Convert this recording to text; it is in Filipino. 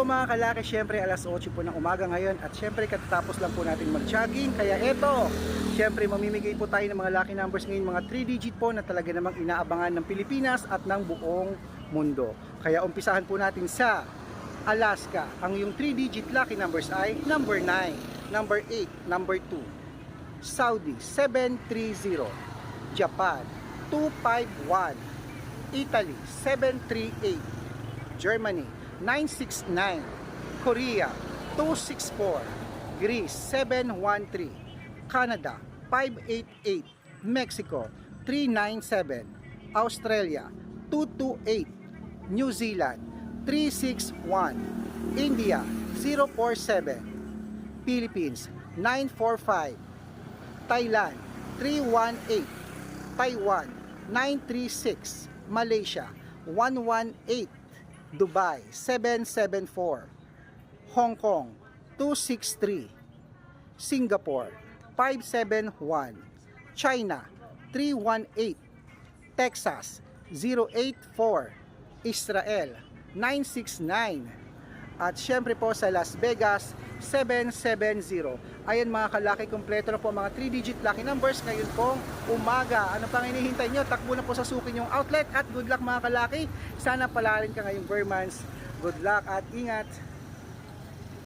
po mga kalaki, syempre alas 8 po ng umaga ngayon at syempre katatapos lang po natin mag-jogging. Kaya eto, syempre mamimigay po tayo ng mga lucky numbers ngayon, mga 3 digit po na talaga namang inaabangan ng Pilipinas at ng buong mundo. Kaya umpisahan po natin sa Alaska. Ang yung 3 digit lucky numbers ay number 9, number 8, number 2. Saudi 730, Japan 251, Italy 738, Germany 969, Korea 264, Greece 713, Canada 588, Mexico 397, Australia 228, New Zealand 361, India 047, Philippines 945, Thailand 318, Taiwan 936, Malaysia 118, Dubai 774, Hong Kong 263, Singapore 571, China 318, Texas 084, Israel 969, at syempre po sa Las Vegas 770. Ayan mga kalaki, kompleto na po mga 3-digit lucky numbers ngayon pong umaga. Ano pang hinihintay nyo? Takbo na po sa sukin yung outlet at good luck mga kalaki. Sana palarin ka ngayong Burmans. Good luck at ingat.